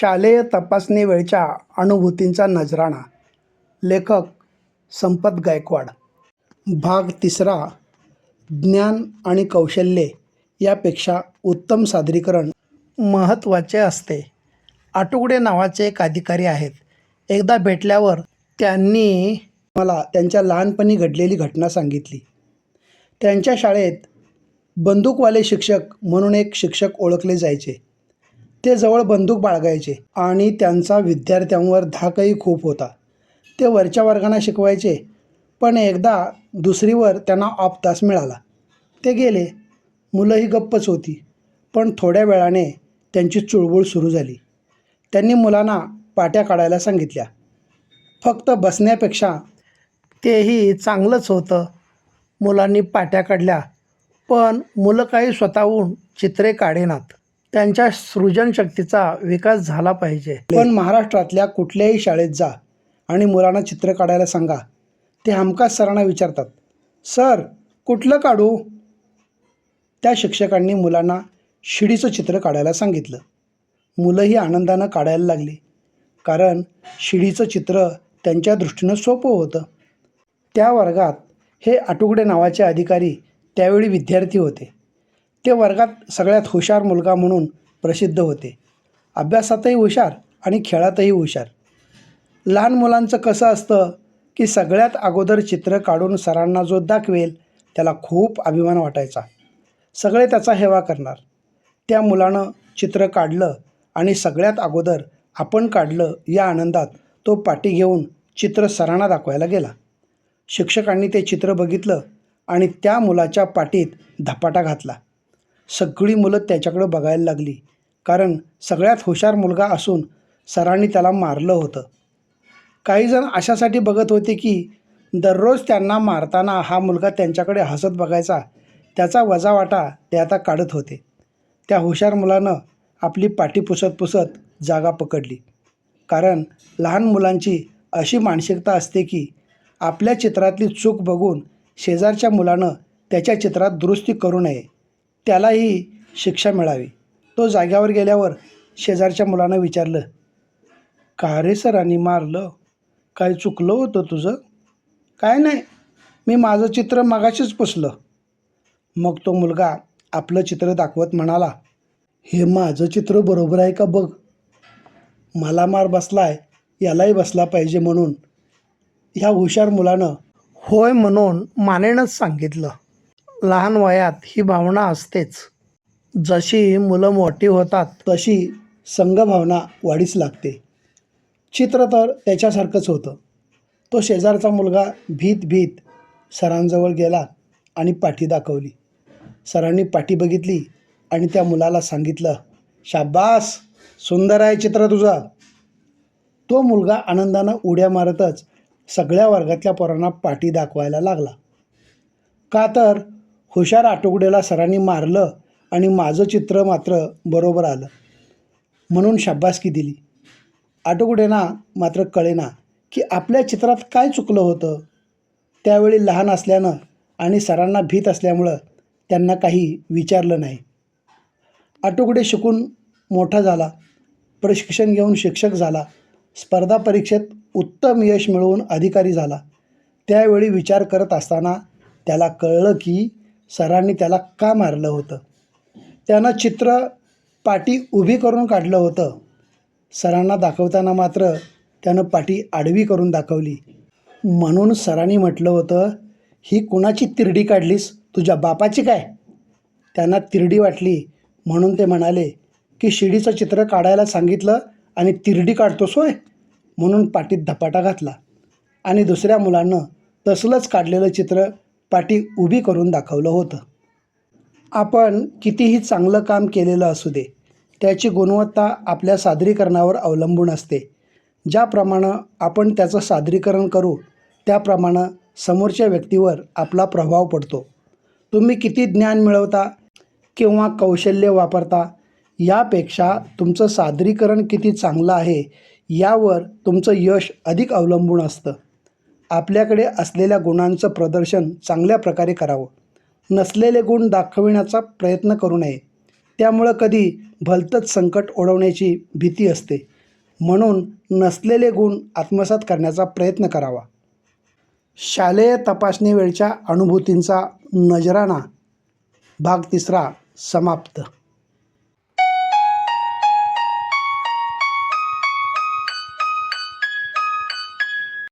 शालेय तपासणी वेळच्या अनुभूतींचा नजराणा. लेखक संपत गायकवाड. भाग तिसरा ज्ञान आणि कौशल्ये यापेक्षा उत्तम सादरीकरण महत्त्वाचे असते. आटुगडे नावाचे एक अधिकारी आहेत. एकदा भेटल्यावर त्यांनी मला त्यांच्या लहानपणी घडलेली घटना सांगितली. त्यांच्या शाळेत बंदूकवाले शिक्षक म्हणून एक शिक्षक ओळखले जायचे. ते जवळ बंदूक बाळगायचे आणि त्यांचा विद्यार्थ्यांवर धाकही खूप होता. ते वरच्या वर्गांना शिकवायचे पण एकदा दुसरीवर त्यांना ऑफ तास मिळाला. ते गेले. मुलंही गप्पच होती पण थोड्या वेळाने त्यांची चुळबुळ सुरू झाली. त्यांनी मुलांना पाट्या काढायला सांगितल्या. फक्त बसण्यापेक्षा तेही चांगलंच होतं. मुलांनी पाट्या काढल्या पण मुलं काही स्वतःहून चित्रे काढेनात. त्यांच्या सृजनशक्तीचा विकास झाला पाहिजे. पण महाराष्ट्रातल्या कुठल्याही शाळेत जा आणि मुलांना चित्र काढायला सांगा. ते हमखास सरांना विचारतात. सर कुठलं काढू? त्या शिक्षकांनी मुलांना शिडीचं चित्र काढायला सांगितलं. मुलंही आनंदानं काढायला लागली. कारण शिडीचं चित्र त्यांच्या दृष्टीनं सोपं होतं. त्या वर्गात हे आटुगडे नावाचे अधिकारी त्यावेळी विद्यार्थी होते. ते वर्गात सगळ्यात हुशार मुलगा म्हणून प्रसिद्ध होते. अभ्यासातही हुशार आणि खेळातही हुशार. लहान मुलांचं कसं असतं की सगळ्यात अगोदर चित्र काढून सरांना जो दाखवेल त्याला खूप अभिमान वाटायचा. सगळे त्याचा हेवा करणार. त्या मुलानं चित्र काढलं आणि सगळ्यात अगोदर आपण काढलं या आनंदात तो पाटी घेऊन चित्र सरांना दाखवायला गेला. शिक्षकांनी ते चित्र बघितलं आणि त्या मुलाच्या पाठीत धपाटा घातला. सगळी मुलं त्याच्याकडं बघायला लागली. कारण सगळ्यात हुशार मुलगा असून सरांनी त्याला मारलं होतं. काहीजण अशासाठी बघत होते की दररोज त्यांना मारताना हा मुलगा त्यांच्याकडे हसत बघायचा. त्याचा वजावाटा ते आता काढत होते. त्या हुशार मुलानं आपली पाठी पुसत पुसत जागा पकडली. कारण लहान मुलांची अशी मानसिकता असते की आपल्या चित्रातली चूक बघून शेजारच्या मुलानं त्याच्या चित्रात दुरुस्ती करू नये. त्यालाही शिक्षा मिळावी. तो जाग्यावर गेल्यावर शेजारच्या मुलानं विचारलं का रे सरांनी मारलं? काय चुकलं होतं तुझं? काय नाही. मी माझं चित्र मगाशीच पुसलं. मग तो मुलगा आपलं चित्र दाखवत म्हणाला हे माझं चित्र बरोबर आहे का बघ? मला मार बसलाय यालाही बसला पाहिजे म्हणून. ह्या हुशार मुलानं होय म्हणून मानेनंच सांगितलं. लहान वयात ही भावना असतेच. जशी मुलं मोठी होतात तशी संघभावना वाढीस लागते. चित्र तर त्याच्यासारखंच होतं. तो शेजारचा मुलगा भीत भीत सरांजवळ गेला आणि पाठी दाखवली. सरांनी पाठी बघितली आणि त्या मुलाला सांगितलं शाबास सुंदर आहे चित्र तुझं. तो मुलगा आनंदानं उड्या मारतच सगळ्या वर्गातल्या पोरांना पाठी दाखवायला लागला. का तर हुशार आटोगडेला सरांनी मारलं आणि माझं चित्र मात्र बरोबर आलं. म्हणून शाब्बासकी दिली. आटोगुडेना मात्र कळेना की आपल्या चित्रात काय चुकलं होतं. त्यावेळी लहान असल्यानं आणि सरांना भीत असल्यामुळं त्यांना काही विचारलं नाही. आटोकडे शिकून मोठा झाला. प्रशिक्षण घेऊन शिक्षक झाला. स्पर्धा परीक्षेत उत्तम यश मिळवून अधिकारी झाला. त्यावेळी विचार करत असताना त्याला कळलं की सरांनी त्याला का मारलं होतं? त्यानं चित्र पाटी उभी करून काढलं होतं. सरांना दाखवताना मात्र त्यानं पाठी आडवी करून दाखवली. म्हणून सरांनी म्हटलं होतं ही कुणाची तिरडी काढलीस? तुझ्या बापाची काय? त्यांना तिरडी वाटली. म्हणून ते म्हणाले की शिडीचं चित्र काढायला सांगितलं आणि तिरडी काढतोस होय? म्हणून पाठीत धपाटा घातला. आणि दुसऱ्या मुलानं तसलंच काढलेलं चित्र पाठी उभी करून दाखवलं होतं. आपण कितीही चांगलं काम केलेलं असू दे त्याची गुणवत्ता आपल्या सादरीकरणावर अवलंबून असते. ज्याप्रमाणे आपण त्याचं सादरीकरण करू त्याप्रमाणे समोरच्या व्यक्तीवर आपला प्रभाव पडतो. तुम्ही किती ज्ञान मिळवता किंवा कौशल्य वापरता यापेक्षा तुमचं सादरीकरण किती चांगलं आहे यावर तुमचं यश अधिक अवलंबून असतं. आपल्याकडे असलेल्या गुणांचं प्रदर्शन चांगल्या प्रकारे करावं. नसलेले गुण दाखविण्याचा प्रयत्न करू नये. त्यामुळं कधी भलतंच संकट ओढवण्याची भीती असते. म्हणून नसलेले गुण आत्मसात करण्याचा प्रयत्न करावा. शालेय तपासणी वेळच्या अनुभूतींचा नजराणा. भाग तिसरा समाप्त.